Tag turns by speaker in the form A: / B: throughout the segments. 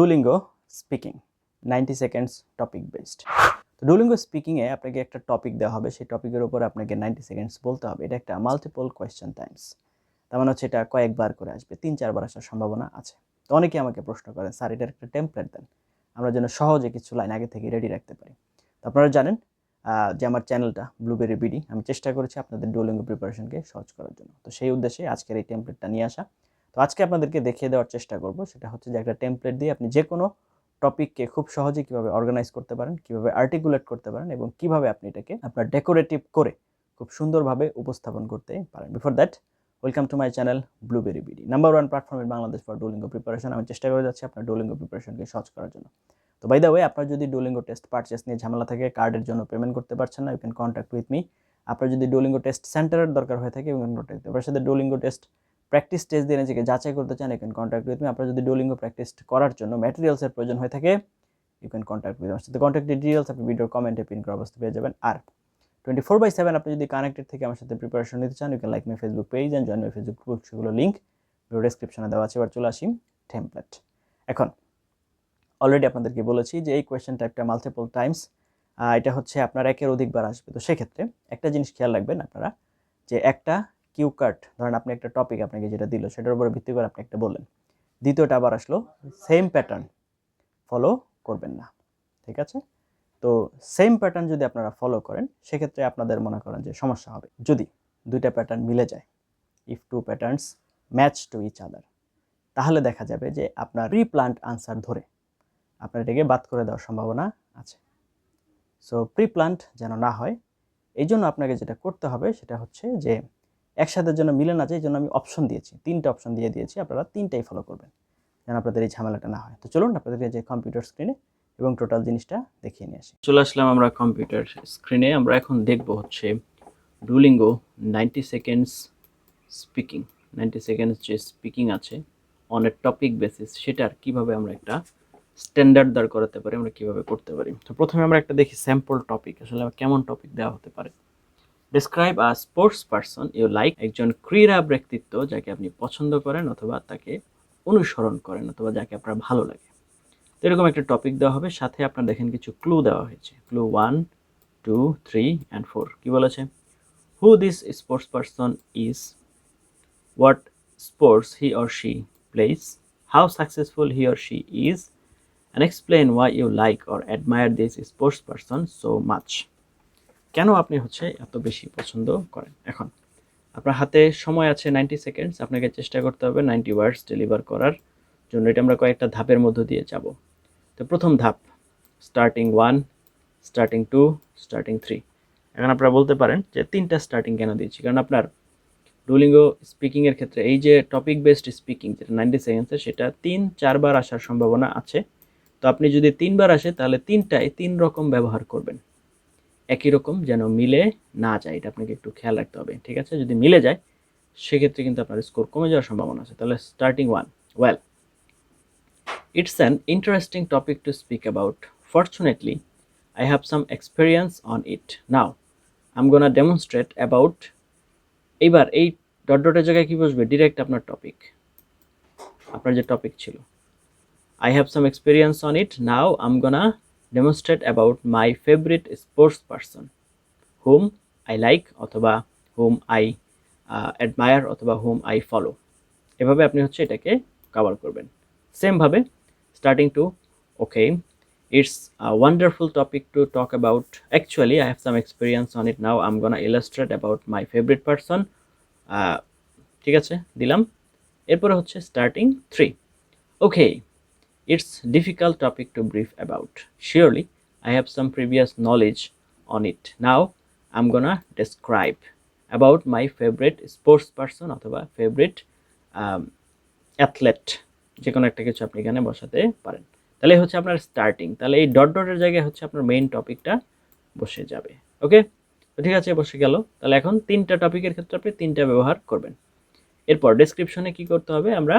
A: Duolingo speaking ninety seconds topic based Duolingo স্পিকিংয়ে আপনাকে একটা topic দেওয়া হবে, সেই টপিকের উপর আপনাকে নাইনটি সেকেন্ডস বলতে হবে। এটা একটা মাল্টিপল কোয়েশ্চেন টাইমস তার মানে হচ্ছে এটা কয়েকবার করে আসবে, তিন, চারবার আসার সম্ভাবনা আছে। তো অনেকে আমাকে প্রশ্ন করেন, স্যার, এটার একটা টেমপ্লেট দেন। আমরা যেন সহজে কিছু লাইন আগে থেকে রেডি রাখতে পারি। তো আপনারা জানেন যে আমার চ্যানেলটা ব্লুবেরি বিডি আমি চেষ্টা করেছি আপনাদের ডুলিঙ্গো প্রিপারেশনকে সহজ করার জন্য। তো সেই উদ্দেশ্যে আজকের এই টেমপ্লেটটা নিয়ে আসা। তো আজকে আপনাদেরকে দেখিয়ে দেওয়ার চেষ্টা করব, সেটা হচ্ছে যে একটা টেমপ্লেট দিয়ে আপনি যে কোনো টপিককে খুব সহজে কীভাবে অর্গানাইজ করতে পারেন, কীভাবে আর্টিকুলেট করতে পারেন এবং কীভাবে আপনি এটাকে আপনার ডেকোরেটিভ করে খুব সুন্দরভাবে উপস্থাপন করতে পারেন। Before that welcome to my channel Blueberry BD number one প্ল্যাটফর্মের বাংলাদেশ ফর ডোলিঙ্গো প্রিপারেশন আমি চেষ্টা করে যাচ্ছি আপনার ডোলিঙ্গো প্রিপারেশনকে সহজ করার জন্য। তো বাই দ্য ওয়ে আপনার যদি ডোলিঙ্গো টেস্ট পারচেস নিয়ে ঝামেলা থাকে কার্ডের জন্য পেমেন্ট করতে পারছেন না you can contact with me আপনার যদি ডোলিঙ্গো টেস্ট সেন্টারের দরকার হয়ে থাকে ইউ ক্যান কন্ট্যাক্ট আপনার সাথে ডোলিঙ্গো টেস্ট প্র্যাকটিস টেস্ট দিয়ে নিজেকে যাচাই করতে চান you can contact with me আপনার যদি ডোলিঙ্গো প্র্যাকটিস করার জন্য ম্যাটেরিয়ালসের প্রয়োজন হয়ে থাকে ইউ ক্যান কন্ট্যাক্ট উইথ আমার সাথে কন্ট্যাক্ট ডিটেলস আপনি ভিডিওর কমেন্টে পিন করা অবস্থা পেয়ে যাবেন। আর টোয়েন্টি ফোর বাই সেভেন আপনি যদি কানেক্টেড থেকে আমার সাথে প্রিপারেশন নিতে চান you can like my Facebook page and join my Facebook group সেগুলো লিঙ্ক ভিডিও ডেসক্রিপশনে দেওয়া আছে। এবার চলে আসি টেমপ্লেট এখন অলরেডি আপনাদেরকে বলেছি যে এই কোয়েশ্চেন টাইপটা মাল্টিপল টাইমস এটা হচ্ছে আপনার একের অধিকবার আসবে। তো সেক্ষেত্রে একটা জিনিস খেয়াল রাখবেন আপনারা যে একটা কিউ কাট, ধরেন আপনি একটা টপিক আপনাকে যেটা দিল, সেটার উপরে ভিত্তি করে আপনি একটা বললেন। দ্বিতীয়টা আবার আসলো সেম প্যাটার্ন ফলো করবেন না, ঠিক আছে? তো সেম প্যাটার্ন যদি আপনারা ফলো করেন, সেক্ষেত্রে আপনাদের মনে করেন যে সমস্যা হবে। যদি দুইটা প্যাটার্ন মিলে যায় if two patterns match to each other তাহলে দেখা যাবে যে আপনার প্রি প্লান্ট আনসার ধরে, আপনার এটাকে বাদ করে দেওয়ার সম্ভাবনা আছে। সো প্রি প্লান্ট যেন না হয় এই জন্য আপনাকে যেটা করতে হবে, সেটা হচ্ছে যে একসাথে যেন মিলে না যায় জন্য আমি অপশন দিয়েছি। তিনটা অপশন দিয়ে দিয়েছি, আপনারা তিনটাই ফলো করবেন, যেন আপনাদের এই ঝামেলাটা না হয়। তো চলুন আপনাদেরকে যে কম্পিউটার স্ক্রিনে এবং টোটাল জিনিসটা দেখিয়ে নিয়ে আসি। চলে আসলাম আমরা কম্পিউটার স্ক্রিনে আমরা এখন দেখব হচ্ছে Duolingo ninety seconds speaking ninety seconds যে স্পিকিং আছে অন এ টপিক বেসিস সেটার কীভাবে আমরা একটা স্ট্যান্ডার্ড দাঁড় করাতে পারি, আমরা কীভাবে করতে পারি? তো প্রথমে আমরা একটা দেখি স্যাম্পল টপিক আসলে কেমন টপিক দেওয়া হতে পারে। Describe a sports person you like একজন ক্রীড়া ব্যক্তিত্ব যাকে আপনি পছন্দ করেন অথবা তাকে অনুসরণ করেন অথবা যাকে আপনার ভালো লাগে। তো এরকম একটা টপিক দেওয়া হবে সাথে আপনার দেখেন কিছু ক্লু দেওয়া হয়েছে। Clue one two three and four কী বলেছে? Who this sports person is what sports he or she plays how successful he or she is, and explain why you like or admire this sports person so much. কেন আপনি হচ্ছে এত বেশি পছন্দ করেন? এখন, আপনার হাতে সময় আছে নাইনটি সেকেন্ডস আপনাকে চেষ্টা করতে হবে নাইনটি ওয়ার্ডস ডেলিভার করার জন্য। এটা আমরা কয়েকটা ধাপের মধ্য দিয়ে যাব। তো প্রথম ধাপ starting one starting two starting three এখন আপনারা বলতে পারেন যে তিনটা স্টার্টিং কেন দিয়েছি? কারণ আপনার ডুলিঙ্গো স্পিকিংয়ের ক্ষেত্রে এই যে টপিক বেসড স্পিকিং যেটা নাইনটি সেকেন্ডসে সেটা তিন, চারবার আসার সম্ভাবনা আছে। তো আপনি যদি তিনবার আসে, তাহলে তিনটায় তিন রকম ব্যবহার করবেন। একই রকম যেন মিলে না যায়। এটা আপনাকে একটু খেয়াল রাখতে হবে, ঠিক আছে? যদি মিলে যায়, সেক্ষেত্রে কিন্তু আপনার স্কোর কমে যাওয়ার সম্ভাবনা আছে। তাহলে starting one well it's an interesting topic to speak about fortunately I have some experience on it now I'm gonna demonstrate about এইবার এই ডট ডটের জায়গায় কী বসবে? ডিরেক্ট আপনার টপিক আপনার যে টপিক ছিল। I have some experience on it now I'm gonna demonstrate about my favourite sports person hmm I like অথবা hmm I admire অথবা হুম আই ফলো এভাবে আপনি হচ্ছে এটাকে কভার করবেন। সেমভাবে starting two okay it's wonderful topic to talk talk actually have some experience on it now i'm gonna illustrate about my favorite person uh, ঠিক আছে দিলাম। এরপরে হচ্ছে starting three okay it's difficult topic to brief about surely I have some previous knowledge on it now I'm gonna describe about my favourite sports person অথবা um, favourite athlete যে কোনো একটা কিছু আপনি এখানে বসাতে পারেন। তাহলে হচ্ছে আপনার স্টার্টিং তাহলে এই ডট ডটের জায়গায় হচ্ছে আপনার মেইন টপিকটা বসে যাবে। ওকে তো ঠিক আছে বসে গেল। তাহলে এখন তিনটা টপিকের ক্ষেত্রে আপনি তিনটা ব্যবহার করবেন। এরপর ডেসক্রিপশনে কি করতে হবে? আমরা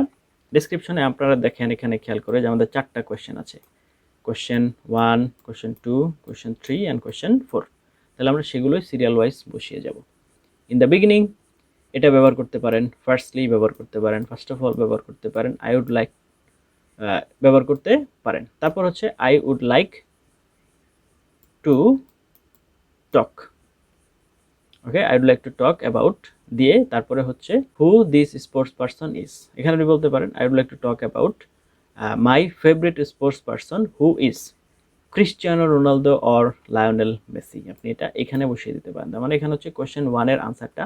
A: ডেসক্রিপশনে আপনারা দেখেন এখানে খেয়াল করে যে আমাদের চারটা কোয়েশ্চেন আছে। Question one question two question three and question four তাহলে আমরা সেগুলোই সিরিয়াল ওয়াইজ বসিয়ে যাব। ইন দ্য বিগিনিং এটা ব্যবহার করতে পারেন। ফার্স্টলি ব্যবহার করতে পারেন। ফার্স্ট অফ অল ব্যবহার করতে পারেন। আই উড লাইক ব্যবহার করতে পারেন। তারপর হচ্ছে I would like to talk okay I would like to talk about দিয়ে তারপরে হচ্ছে who this sports person is এখানে আপনি বলতে পারেন I would like to talk about my favourite sports person who is Cristiano Ronaldo or Lionel Messi আপনি এটা এখানে বসিয়ে দিতে পারেন। মানে এখানে হচ্ছে কোয়েশ্চেন ওয়ানের আনসারটা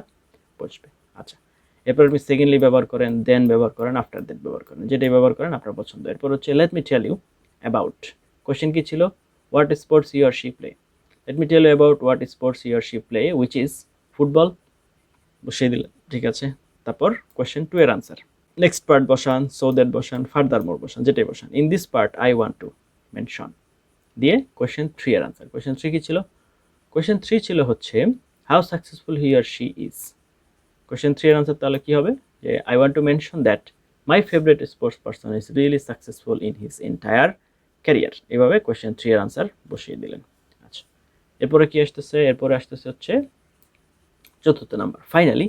A: বসবে। আচ্ছা এরপর আপনি সেকেন্ডলি ব্যবহার করেন দেন ব্যবহার করেন আফটার দেন ব্যবহার করেন। যেটাই ব্যবহার করেন, আপনার পছন্দ। এরপর হচ্ছে let me tell you about question কী ছিল? What sports you or she play let me tell about what sports you or she play which is football বসিয়ে দিলেন ঠিক আছে? তারপর কোয়েশ্চেন টু এর আনসার নেক্সট পার্ট বসান সো দ্যাট বসান, further more বসান, যেটাই বসান। In this part I want to mention দিয়ে কোয়েশ্চেন থ্রি এর আনসার কোয়েশ্চেন থ্রি কি ছিল? কোয়েশ্চেন থ্রি ছিল হচ্ছে how successful he or she is question three এর আনসার তাহলে কি হবে? যে I want to mention that my favourite sports person is really successful in his entire career এভাবে কোয়েশ্চেন থ্রি এর আনসার বসিয়ে দিলেন। এরপরে কি আসতেছে? এরপরে আসতেছে হচ্ছে চতুর্থ number. Finally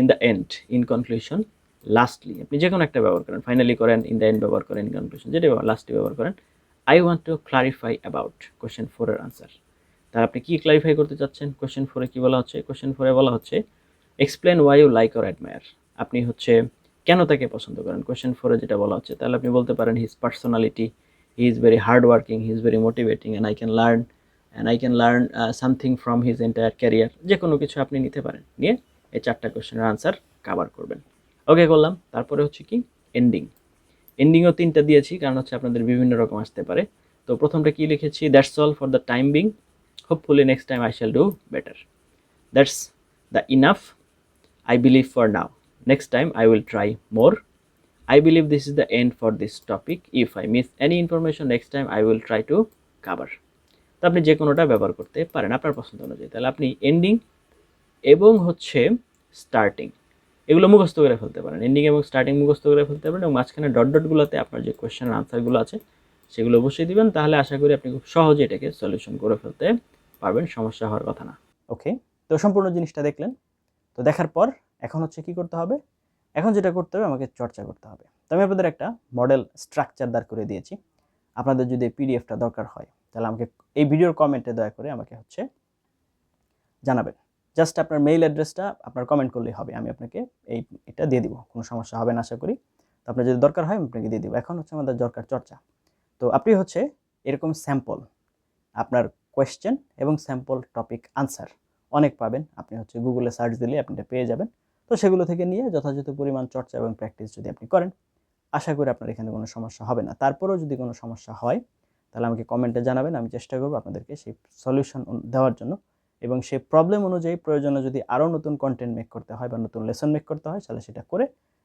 A: in the end in conclusion lastly আপনি যে কোনো একটা ব্যবহার করেন। ফাইনালি করেন ইন দ্য এন্ড ব্যবহার করেন ইন কনক্লুশন যেটা লাস্টলি ব্যবহার করেন। I want to clarify about question ফোরের আনসার তার আপনি কি ক্লারিফাই করতে চাচ্ছেন? কোয়েশ্চেন ফোরে কি বলা হচ্ছে? কোয়েশ্চেন ফোরে বলা হচ্ছে explain why you like or admire আপনি হচ্ছে কেন তাকে পছন্দ করেন? কোয়েশ্চেন ফোরে যেটা বলা হচ্ছে, তাহলে আপনি বলতে পারেন his personality he is very hard working he is very motivating and I can learn and I can learn something from his entire career যে কোনো কিছু আপনি নিতে পারেন। নিয়ে এই চারটা কোয়েশ্চেনের আনসার কাভার করবেন। ওকে করলাম। তারপরে হচ্ছে কি? এন্ডিং এন্ডিংও তিনটা দিয়েছি, কারণ হচ্ছে আপনাদের বিভিন্ন রকম আসতে পারে। তো প্রথমটা কি লিখেছি? That's all for the time being hopefully next time I shall do better that's the enough I believe for now Next time I will try more. I believe this is the end for this topic. If I miss any information, next time I will try to cover. তো আপনি যে কোনোটা ব্যবহার করতে পারেন আপনার পছন্দ অনুযায়ী। তাহলে আপনি এন্ডিং এবং হচ্ছে স্টার্টিং এগুলো মুখস্থ করে ফেলতে পারেন। এন্ডিং এবং স্টার্টিং মুখস্থ করে ফেলতে পারেন এবং মাঝখানে ডট ডটগুলোতে আপনার যে কোয়েশ্চেন আনসারগুলো আছে, সেগুলো বসিয়ে দিবেন। তাহলে আশা করি আপনি খুব সহজে এটাকে সলিউশন করে ফেলতে পারবেন, সমস্যা হওয়ার কথা না। ওকে তো সম্পূর্ণ জিনিসটা দেখলেন। তো দেখার পর এখন হচ্ছে কি করতে হবে? এখন যেটা করতে হবে, আমাকে চর্চা করতে হবে। তো আমি আপনাদের একটা মডেল স্ট্রাকচার দাঁড় করে দিয়েছি। আপনাদের যদি পিডিএফটা দরকার হয় তাহলে আমাকে এই ভিডিওর কমেন্টে দয়া করে আমাকে হচ্ছে জানাবেন। জাস্ট আপনার মেইল অ্যাড্রেসটা আপনার কমেন্ট করলেই হবে, আমি আপনাকে এই, এটা দিয়ে দিব, কোনো সমস্যা হবে না, আশা করি। তো আপনার যদি দরকার হয়, আমি আপনাকে দিয়ে দিব। এখন হচ্ছে আমাদের দরকার চর্চা। তো আপনি হচ্ছে এরকম স্যাম্পল আপনার কোয়েশ্চেন এবং স্যাম্পল টপিক আনসার অনেক পাবেন। আপনি হচ্ছে গুগলে সার্চ দিলে আপনি এটা পেয়ে যাবেন। তো সেগুলো থেকে নিয়ে যথাযথ পরিমাণ চর্চা এবং প্র্যাকটিস যদি আপনি করেন, আশা করি আপনার এখানে কোনো সমস্যা হবে না। তারপরেও যদি কোনো সমস্যা হয় তাহলে আমাকে কমেন্টে জানাবেন, আমি চেষ্টা করব আপনাদেরকে সেই সলিউশন দেওয়ার জন্য। এবং সেই প্রবলেম অনুযায়ী প্রয়োজনে যদি আরও নতুন কন্টেন্ট মেক করতে হয় বা নতুন লেসন মেক করতে হয়, তাহলে সেটা করে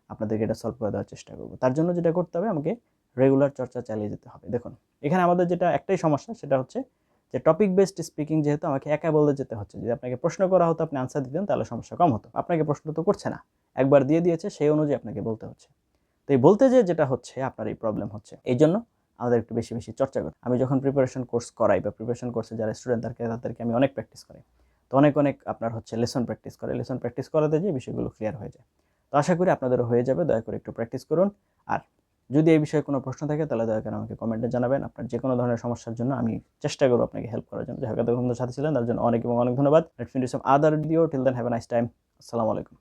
A: আপনাদেরকে এটা সলভ করে দেওয়ার চেষ্টা করব। তার জন্য যেটা করতে হবে, আমাকে রেগুলার চর্চা চালিয়ে যেতে হবে। দেখুন, এখানে আমাদের যেটা একটাই সমস্যা, সেটা হচ্ছে যে টপিক বেসড স্পিকিং যেহেতু আমাকে একা বলতে যেতে হচ্ছে, যদি আপনাকে প্রশ্ন করা হতো, আপনি আনসার দিতেন, তাহলে সমস্যা কম হতো। আপনাকে প্রশ্ন তো করছে না, একবার দিয়ে দিয়েছে, সেই অনুযায়ী আপনাকে বলতে হচ্ছে। তো এই বলতে যে যেটা হচ্ছে, আপনার এই প্রবলেম হচ্ছে। এই জন্য আমাদের একটু বেশি বেশি চর্চা করি আমি যখন প্রিপারেশন কোর্স করাই বা প্রিপারেশন কোর্সে যারা স্টুডেন্ট থাকে তাদেরকে আমি অনেক প্র্যাকটিস করাই। তো অনেক অনেক আপনার হচ্ছে লেসন প্র্যাকটিস করে। লেসন প্র্যাকটিস করাতে যে বিষয়গুলো ক্লিয়ার হয়ে যায়। তো আশা করি আপনাদেরও হয়ে যাবে। দয়া করে একটু প্র্যাকটিস করুন। আর যদি এই বিষয়ে কোনো প্রশ্ন থাকে, তাহলে দয়া করে আমাকে কমেন্টে জানাবেন। আপনার যে কোনো ধরনের সমস্যার জন্য আমি চেষ্টা করব আপনাকে হেল্প করার জন্য। যাই হোক সাথে ছিলেন, তার জন্য অনেক এবং অনেক ধন্যবাদ। Let's meet other video till then have a nice time আসসালামু আলাইকুম।